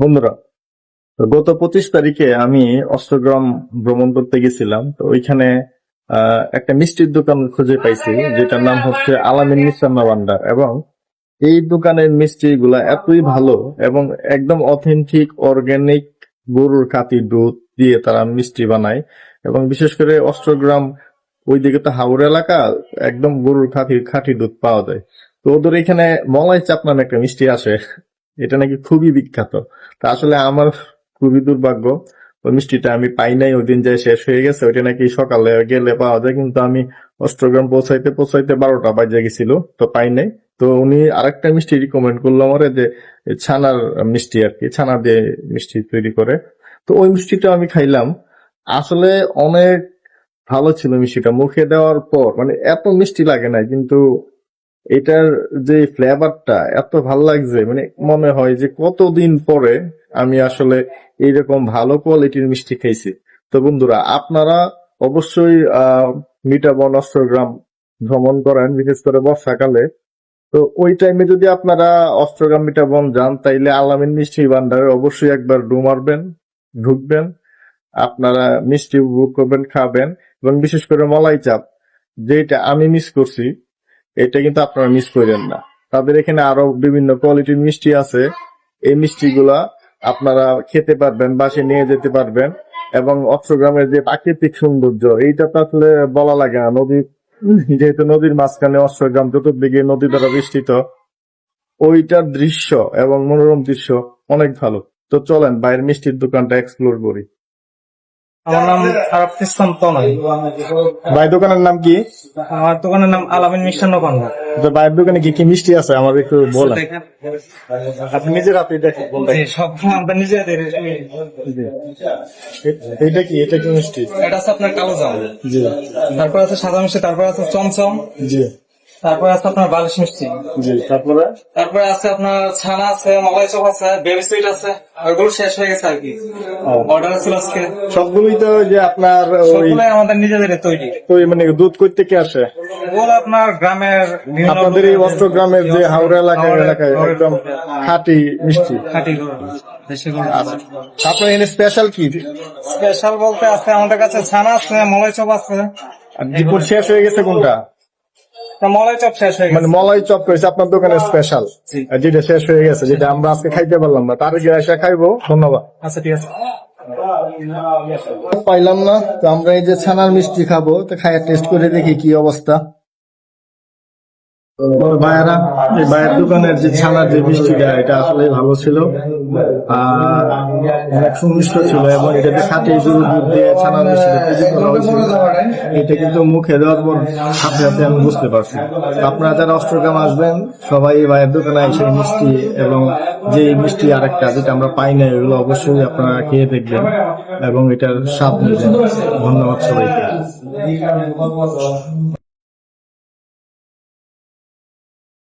বন্ধুরা, তো গত পঁচিশ তারিখে আমি অষ্টগ্রাম ভ্রমণ করতে গেছিলাম। তো ওইখানে একটা মিষ্টির দোকান খুঁজে পাইছি, যেটার নাম হচ্ছে আলামিন মিষ্টান্ন ভান্ডার এবং এই দোকানের মিষ্টি গুলা এতই ভালো এবং একদম অথেন্টিক অর্গানিক গরুর খাঁটি দুধ দিয়ে তারা মিষ্টি বানায়। এবং বিশেষ করে অষ্টগ্রাম, ওইদিকে তো হাওড় এলাকা, একদম গরুর খাঁটি খাঁটি দুধ পাওয়া যায়। তো ওদের এখানে মলাই চাপ নামে একটা মিষ্টি আসে। এটা নাকি খুবই বিখ্যাত। তা আসলে আমার খুবই দুর্ভাগ্য, ওই মিষ্টিটা আমি পাই নাই, ওই দিন যে শেষ হয়ে গেছে, ওইটা নাকি সকালে গেলে পাওয়া যায়, কিন্তু আমি অষ্টগ্রাম পৌঁছাইতে পৌঁছাইতে বারোটা বাজে গেছিল, তো পাই নাই। তো উনি আরেকটা মিষ্টি রিকমেন্ড করল আমারে, যে ছানার মিষ্টি আর কি, ছানা দিয়ে মিষ্টি তৈরি করে। তো ওই মিষ্টিটা আমি খাইলাম। আসলে অনেক ভালো ছিল মিষ্টিটা, মুখে দেওয়ার পর মানে এত মিষ্টি লাগে না কিন্তু এটার যে ফ্লেভারটা এত ভালো লাগছে মানে মনে হয় যে কতদিন পরে আমি আসলে এইরকম ভালো কোয়ালিটির মিষ্টি খাইছি। তো বন্ধুরা, আপনারা অবশ্যই মিটাবন অষ্টগ্রাম ভ্রমণ করেন, বিশেষ করে বর্ষাকালে। তো ওই টাইমে যদি আপনারা অষ্টগ্রাম মিটাবন যান, তাইলে আলামিন মিষ্টি ভান্ডারে অবশ্যই একবার ডু মারবেন, ঢুকবেন, আপনারা মিষ্টি উপভোগ করবেন, খাবেন, এবং বিশেষ করে মলাই চাপ যেটা আমি মিস করছি এটা কিন্তু আপনারা মিস করেন না। তাদের এখানে আরও বিভিন্ন কোয়ালিটির মিষ্টি আছে। এই মিষ্টিগুলা আপনারা খেতে পারবেন বাসে নিয়ে যেতে পারবেন এবং অষ্টগ্রামের যে প্রাকৃতিক সৌন্দর্য, এইটা তো আসলে বলা লাগে না। নদী, যেহেতু নদীর মাঝখানে অষ্টগ্রাম, চতুর্দিকে নদী দ্বারা বেষ্টিত, ওইটার দৃশ্য এবং মনোরম দৃশ্য অনেক ভালো। তো চলেন, বাইরের মিষ্টির দোকানটা এক্সপ্লোর করি। আমার নাম আরব ইসলাম তনয়। ভাই দোকানের নাম কি? আমার দোকানের নাম আলামিন মিষ্টান্ন ভান্ডার তো ভাইয়ের দোকানে কি কি মিষ্টি আছে? আমার একটু বলেন। আপনি নিজের হাতে দেখেন সব আমরা নিজেদের এটা কি? এটা কি মিষ্টি? এটা আছে আপনার কালো জাম। জি। তারপর আছে সাদা মিষ্টি তারপর আছে চমচম। জি। তারপর আছে আপনার বালিশ মিষ্টি জি তারপরে? তারপরে আছে আপনার ছানা আছে মলাই চপ আছে বেবি সুইট আছে ওইগুলো শেষ হয়ে গেছে আর কি। অর্ডার ছিল আজকে। সবগুলোই তো যে আপনার সবগুলোই আমাদের নিজেদের তৈরি। ওই মানে দুধ করতে কে আসে? ওগুলো আপনার গ্রামের আপনাদের এই অষ্টগ্রামের যে হাওড়া এলাকায় এলাকায় একদম খাঁটি মিষ্টি। খাঁটি গরু আপনার এখানে স্পেশাল কি? স্পেশাল বলতে আছে আমাদের কাছে ছানা আছে মলাই চপ আছে। আর দুপুর শেষ হয়ে গেছে কোনটা? তা মলাই চপ শেষ হয়ে মানে মলাই চপ করেছে আপনার দোকানে স্পেশাল যেটা শেষ হয়ে গেছে যেটা আমরা আজকে খাইতে পারলাম না তার গিয়ে এসে খাইবো। ধন্যবাদ। আচ্ছা ঠিক আছে। পাইলাম না তো আমরা এই যে ছানার মিষ্টি খাব তো খাইয়া টেস্ট করে দেখি কি অবস্থা। ভাইয়ারা, এই ভাইয়ের দোকানের যে ছানার যে মিষ্টিটা এটা আসলে ভালো ছিল। আর অনেক ছিল এবং এটাতে খাটে দুধ দিয়ে ছানার মিষ্টিটা এটা কিন্তু মুখে দেওয়ার পর সাথে সাথে আমি বুঝতে পারছি। আপনারা যারা অষ্টগ্রাম আসবেন, সবাই এই ভাইয়ের দোকানে এসে মিষ্টি এবং যে মিষ্টি আরেকটা যেটা আমরা পাই না এগুলো অবশ্যই আপনারা খেয়ে দেখবেন এবং এটার স্বাদ নেবেন। ধন্যবাদ সবাইকে।